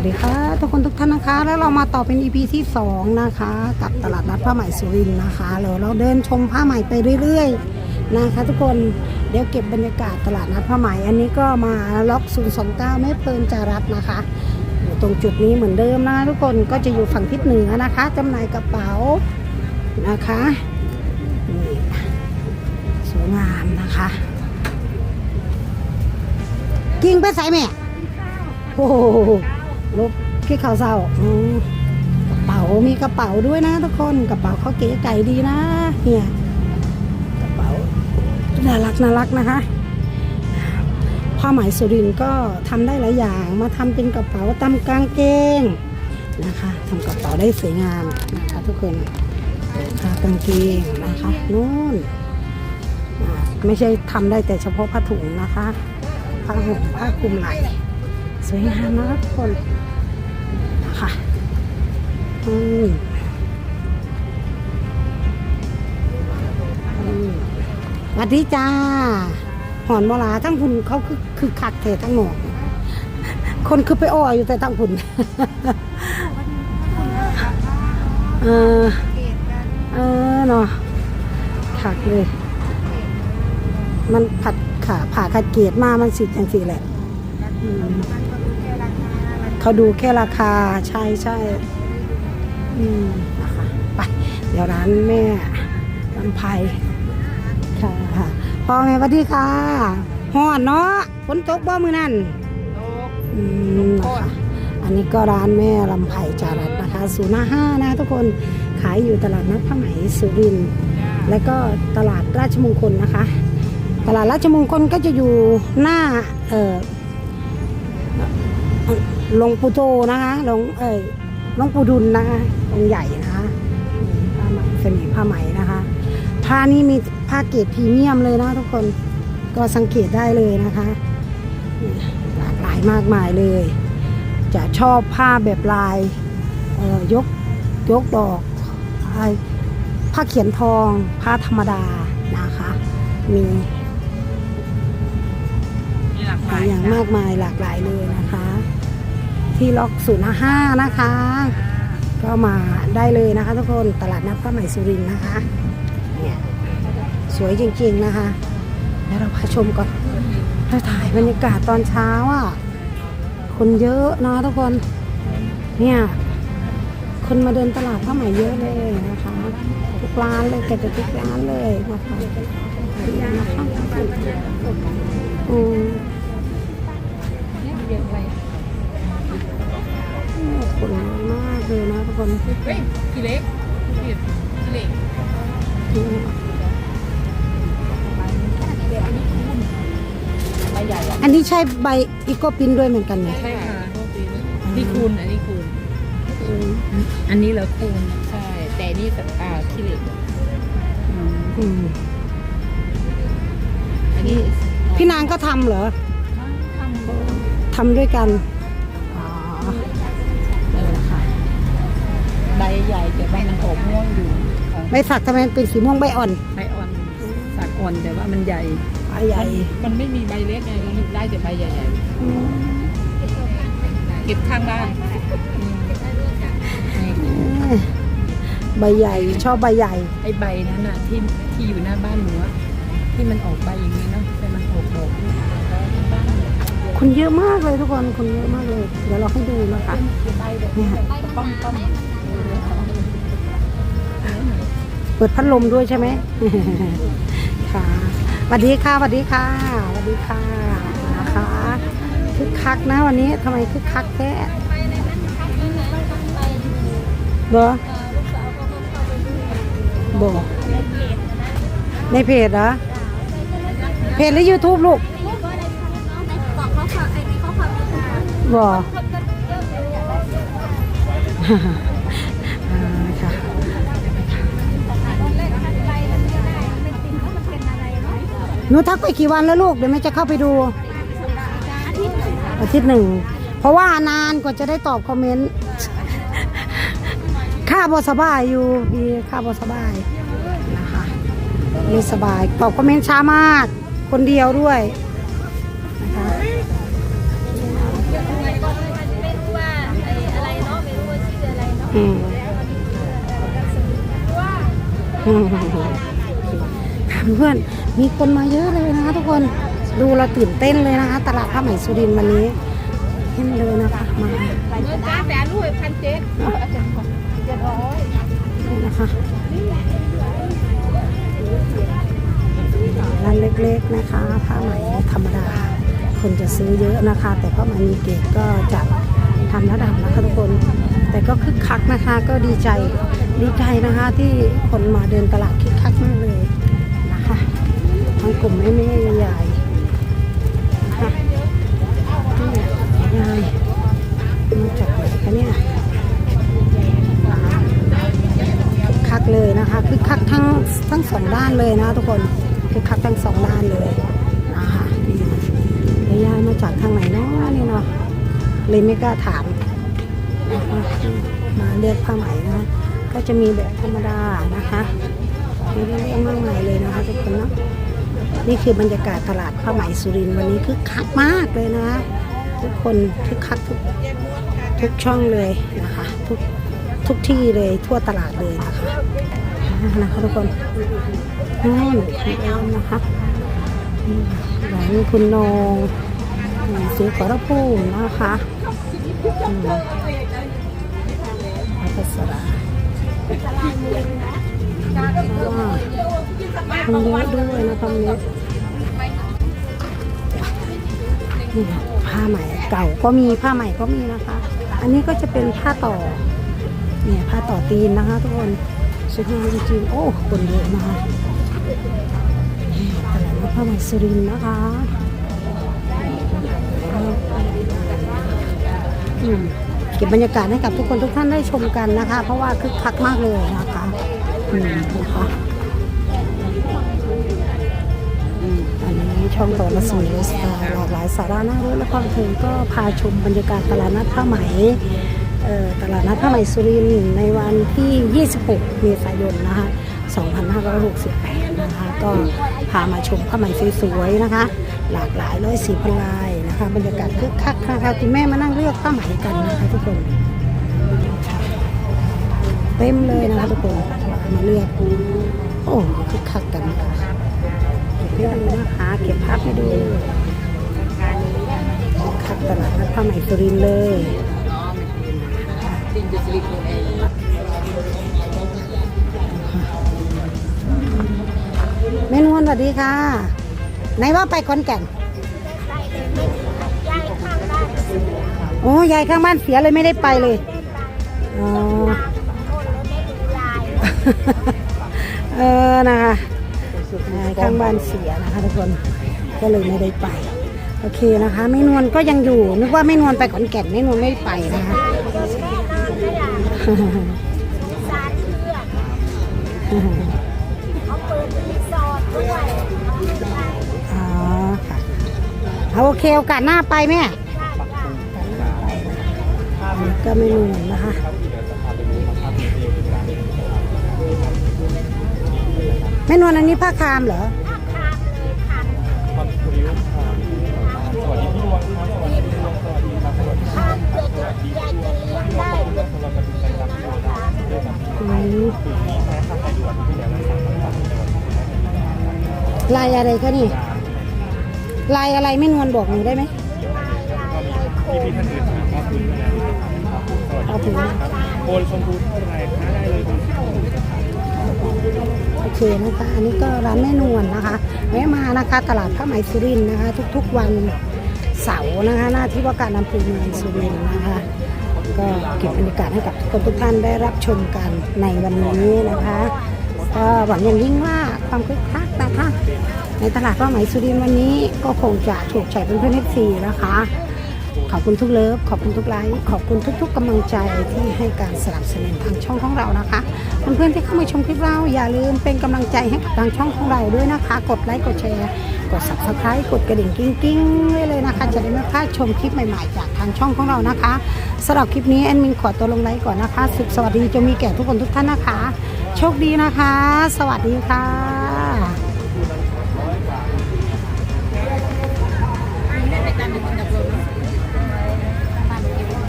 สวัสดีค่ะทุกคนทุกท่านนะคะ แล้วเรามาต่อเป็น EP ที่ 2 นะคะ กับตลาดนัดผ้าไหมสุรินนะคะแล้วเราเดินชมผ้าไหมไปเรื่อยๆนะคะ ทุกคนเดี๋ยวเก็บบรรยากาศตลาดนัดผ้าไหมอันนี้ก็มาล็อก 029แม่เพลินจารัตนะคะอยู่ตรงจุดนี้เหมือนเดิมนะทุกคนก็จะอยู่ฝั่งทิศเหนือนะคะจำหน่ายกระเป๋านะคะนี่สวยงามนะคะ กิ้งไปใส่แม่โอ้ โหลบขี้ข่าวเศร้าอกระเป๋ามีกระเป๋าด้วยนะทุกคนกระเป๋าเขาเก๋ไก่ดีนะเนี่ยกระเป๋าน่ารักน่ารักนะคะผ้าไหมสุรินก็ทำได้หลายอย่างมาทำเป็นกระเป๋าตำกางเกงนะคะทำกระเป๋าได้สวยงามนะคะทุกคนกางเกงนะคะนู่นไม่ใช่ทำได้แต่เฉพาะผ้าถุงนะคะผ้าห่มผ้าคลุมไหล่ สวยงามนะทุกคนนะคะอืมอืมสวัสดีจ้า หอนโมลาทั้งพุ่นเขาคือคือคักเททั้งหมดคนคือไปอ้ออยู่แต่ทั้งพุ่นเออเออเนาะคักเลย มันผัดขาผ่าขัดเกียรมา มันสิจังสิแหละอืม เขาดูแค่ราคาใช่ใช่อืมนะคะไปเดี๋ยวร้านแม่ลำไพค่ะพ่อไงสวัสดีค่ะฮ้อนเนาะฝนตกบ่มือนั่นอืมนะคะอันนี้ก็ร้านแม่ลำไพจารัตนะคะศูนย์ห้านะทุกคนขายอยู่ตลาดนัดผ้าไหมสุรินทร์และก็ตลาดราชมงคลนะคะ ตลาดราชมงคลก็จะอยู่หน้าเอ่อ หลวงปู่โตนะคะหลวงเอ้ยหลวงปู่ดุลนะคะองค์ใหญ่นะคะผ้าไหมสมีผ้าไหมนะคะผ้านี้มีผ้าเกรดพรีเมียมเลยนะทุกคนก็สังเกตได้เลยนะคะนี่หลากหลายมากมายเลย จะชอบผ้าแบบลายเอ่อยกยกดอกไอ้ผ้าเขียนทองผ้าธรรมดานะคะมีมีหลากหหลาลายยอย่างมากมายหลากหลายเลยนะคะ ที่ล็อกศูนย์ห้านะคะ ก็มาได้เลยนะคะ ทุกคนตลาดนัดพระใหม่สุรินทร์นะคะเนี่ยสวยจริงๆนะคะเดี๋ยวเราพาชมก่อนเราถ่ายบรรยากาศตอนเช้าอะคนเยอะนะทุกคนเนี่ยคนมาเดินตลาดผ้าไหมเยอะเลยนะคะทุกร้านเลยเกือบจะทุกร้านเลยนะคะนะคะอืม คนเยอะมากเลยนะทุกคนเฮ้ยกี่เล็กกี่กี่เล็กใบใหญ่อะอันนี้ใช่ใบอีโกปินด้วยเหมือนกันไหมใช่ค่ะนี่คูณอันนี้คูณอันนี้เหรอคูณใช่แต่นี่แบบอ่าขี้เหล็กอืมอันนี้พี่นางก็ทำเหรอทำทำด้วยกันอ๋อเออค่ะ ใบใหญ่แต่ใบมันออกม่วงอยู่ของใบสักทำไมเป็นสีม่วงใบอ่อน ใบอ่อนสักอ่อนแต่ว่ามันใหญ่ใบใหญ่มันไม่มีใบเล็กไงมันได้แต่ใบใหญ่อืมๆเก็บข้างบ้านอืมใบใหญ่ชอบใบใหญ่ไอ้ใบนั้นน่ะที่ที่อยู่หน้าบ้านหนูอะที่มันออกใบอย่างนี้เนาะแต่มันออกดอกด้วยแล้วที่บ้านเนี่ยคนเยอะมากเลยทุกคนคนเยอะมากเลย เดี๋ยวเราให้ดูนะคะใบแบบป้อมป้อม เปิดพัดลมด้วยใช่ไหมค่ะสวัสดีค่ะสวัสดีค่ะสวัสดีค่ะนะคะคึกคักนะวันนี้ทำไมคึกคักแท้เหรอบอกในเพจเหรอเพจหรือ YouTube ลูกบอก หนูทักไปกี่วันแล้วลูกเดี๋ยวแม่จะเข้าไปดู อาทิตย์หนึ่ง เพราะว่านานกว่าจะได้ตอบคอมเมนต์ค่าบสบายอยู่พี่ค่าบสบายนะคะไม่สบายตอบคอมเมนต์ช้ามาก คนเดียวด้วยนะคะอืมอืม เพื่อนมีคนมาเยอะเลยนะคะทุกคนดูเราตื่นเต้นเลยนะคะ ตลาดผ้าไหมสุรินทร์วันนี้เห็นเลยนะคะมาเงินจ้าแต่ลูกพันเจ็ดเจ็ดร้อยนะคะร้านเล็กๆนะคะ ผ้าไหมธรรมดา คนจะซื้อเยอะนะคะ แต่ผ้าไหมมีเกรดก็จะทำระดับนะคะทุกคน แต่ก็คึกคักนะคะก็ดีใจดีใจนะคะที่คนมาเดินตลาดคึ กลุ่มแม่แม่ยายๆนะคะนี่ยายมาจากไหนคะเนี่ยคักเลยนะคะคึกคักทั้งทั้งสองด้านเลยนะทุกคนคึกคักทั้งสองด้านเลยนะคะนี่แล้วยายมาจากทางไหนเนาะนี่เนาะเลยไม่กล้าถามมาเลือกผ้าไหมนะก็จะมีแบบธรรมดานะคะไม่ได้เรื่องมากมายเลยนะคะทุกคนเนาะ นี่คือบรรยากาศตลาดผ้าไหมสุรินทร์วันนี้คึกคักมากเลยนะ ทุกคนคึกคักทุกทุกช่องเลยนะคะ ทุกทุกที่เลยทั่วตลาดเลยนะคะนะคะทุกคนนู่นคุณแอมนะคะหลานคุณนงสีขอรภูมินะคะอัปสรา อ่าคนเยอะด้วยนะตอนนี้นี่ค่ะผ้าไหมเก่าก็มีผ้าใหม่ก็มีนะคะ อันนี้ก็จะเป็นผ้าต่อ เนี่ยผ้าต่อตีนนะคะ ทุกคนสวยงามจริงๆโอ้คนเยอะมากนี่ตลาดนัดผ้าไหมสุรินนะคะเก็บบรรยากาศให้กับทุกคนทุกท่านได้ชมกันนะคะ เพราะว่าคึกคักมากเลยนะคะ อืมนะคะอืมอันนี้ช่องต่อละสีเลสตาหลากหลายสาระน่ารู้และความบันเทิงก็พาชมบรรยากาศตลาดนัดผ้าไหมตลาดนัดผ้าไหมสุรินทร์ในวันที่ 26 เมษายนนะคะ 2568 นะคะ ก็พามาชมผ้าไหมสวยๆนะคะ หลากหลายร้อยสีพันลายนะคะ บรรยากาศคึกคักนะคะคุณแม่มานั่งเลือกผ้าไหมกันนะคะทุกคน เต็มเลยนะคะทุกคนมาเลือกโอ้คึกคักกันค่ะเก็บให้ดูนะคะเก็บภาพให้ดูคักตลาดนัดผ้าไหมสุรินเลยแม่นวลสวัสดีค่ะ ไหนว่าไปขอนแก่นโอ้ยายข้างบ้านเสียเลยไม่ได้ไปเลย อ๋อ เออนะคะข้างบ้านเสียนะคะทุกคนก็เลยไม่ได้ไป โอเคนะคะแม่นวลก็ยังอยู่ นึกว่าแม่นวลไปขอนแก่นแม่นวลไม่ไปนะคะอ๋อค่ะเอาโอเคโอกาสหน้าไปแม่ก็ไม่รู้นะคะ ม่นวลอันนี้ผ้าคามเหรออืมลายอะไรคะนี่ลายอะไรไม่นวลบอกหนูได้ไหมเอาถึงโอนชมพูเท่าไหร่คะได้เลยครับโอ เคนะคะอันนี้ก็ร้านแม่นวลนะคะแวะมานะคะตลาดผ้าไหมสุรินนะคะ ทุกๆวันเสาร์นะคะ หน้าที่ว่าการอำเภอเมืองสุรินนะคะ ก็เก็บบรรยากาศให้กับทุกคนทุกท่านได้รับชมกันในวันนี้นะคะก็หวังอย่างยิ่งว่าความคึกคักนะคะในตลาดผ้าไหมสุรินวันนี้ก็คงจะถูกใจเพื่อนเอฟซีนะคะ ขอบคุณทุกเลิฟ ขอบคุณทุกไลค์ ขอบคุณทุก ๆกำลังใจที่ให้การสนับสนุนทางช่องของเรานะคะ เพื่อนๆที่เข้ามาชมคลิปเราอย่าลืมเป็นกำลังใจให้กับทางช่องของเราด้วยนะคะ กดไลค์ กดแชร์ กด subscribe กดกระดิ่งกิ้งๆไว้เลยนะคะ จะได้ไม่พลาดชมคลิปใหม่ๆ จากทางช่องของเรานะคะสำหรับคลิปนี้แอดมินขอตัวลงไลค์ก่อนนะคะ สุขสวัสดีจะมีแก่ทุกคนทุกท่านนะคะ โชคดีนะคะ สวัสดีค่ะ